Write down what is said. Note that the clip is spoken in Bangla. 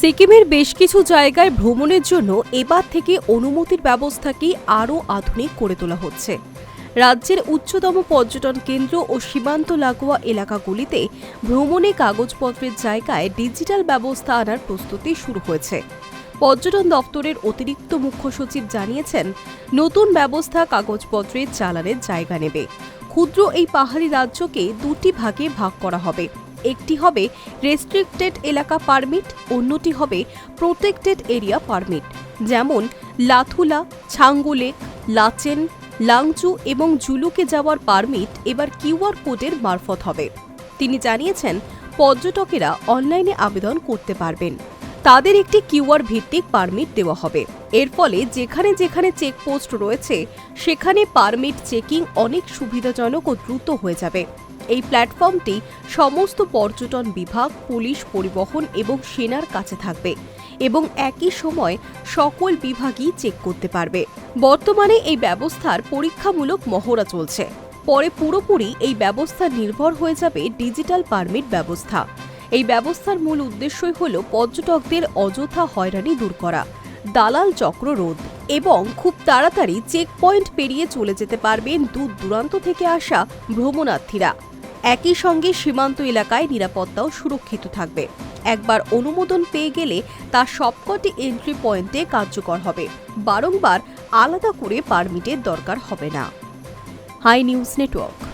সিকিমের বেশ কিছু জায়গায় ভ্রমণের জন্য এবার থেকে অনুমতির ব্যবস্থাকে আরও আধুনিক করে তোলা হচ্ছে। রাজ্যের উচ্চতম পর্যটন কেন্দ্র ও সীমান্ত লাগোয়া এলাকাগুলিতে ভ্রমণে কাগজপত্রের জায়গায় ডিজিটাল ব্যবস্থা আনার প্রস্তুতি শুরু হয়েছে। পর্যটন দপ্তরের অতিরিক্ত মুখ্য সচিব জানিয়েছেন, নতুন ব্যবস্থা কাগজপত্রের চালানের জায়গা নেবে। ক্ষুদ্র এই পাহাড়ি রাজ্যকে দুটি ভাগে ভাগ করা হবে। একটি হবে রেস্ট্রিক্টেড এলাকা পারমিট অন্যটি হবে প্রোটেক্টেড এরিয়া পারমিট যেমন লাথুলা ছাঙ্গুলেক লাচেন, লাংচু এবং জুলুকে যাওয়ার পারমিট এবার কিউআর কোডের মারফত হবে। তিনি জানিয়েছেন, পর্যটকেরা অনলাইনে আবেদন করতে পারবেন। তাদের একটি কিউআর ভিত্তিক পারমিট দেওয়া হবে। এর ফলে যেখানে যেখানে চেকপোস্ট রয়েছে, সেখানে পারমিট চেকিং অনেক সুবিধাজনক ও দ্রুত হয়ে যাবে। এই প্ল্যাটফর্মটি সমস্ত পর্যটন বিভাগ, পুলিশ পরিবহন এবং সেনার কাছে থাকবে এবং একই সময় সকল বিভাগই চেক করতে পারবে। বর্তমানে এই ব্যবস্থার পরীক্ষামূলক মহড়া চলছে। পরে পুরোপুরি এই ব্যবস্থা নির্ভর হয়ে যাবে ডিজিটাল পারমিট ব্যবস্থা। এই ব্যবস্থার মূল উদ্দেশ্যই হল পর্যটকদের অযথা হয়রানি দূর করা, দালাল চক্র রোধ এবং খুব তাড়াতাড়ি চেক পয়েন্ট পেরিয়ে চলে যেতে পারবেন দূর দূরান্ত থেকে আসা ভ্রমণার্থীরা। একই সঙ্গে সীমান্ত এলাকায় নিরাপত্তাও সুরক্ষিত থাকবে। একবার অনুমোদন পেয়ে গেলে তা সবকটি এন্ট্রি পয়েন্টে কার্যকর হবে। বারংবার আলাদা করে পারমিটের দরকার হবে না। Hi news network.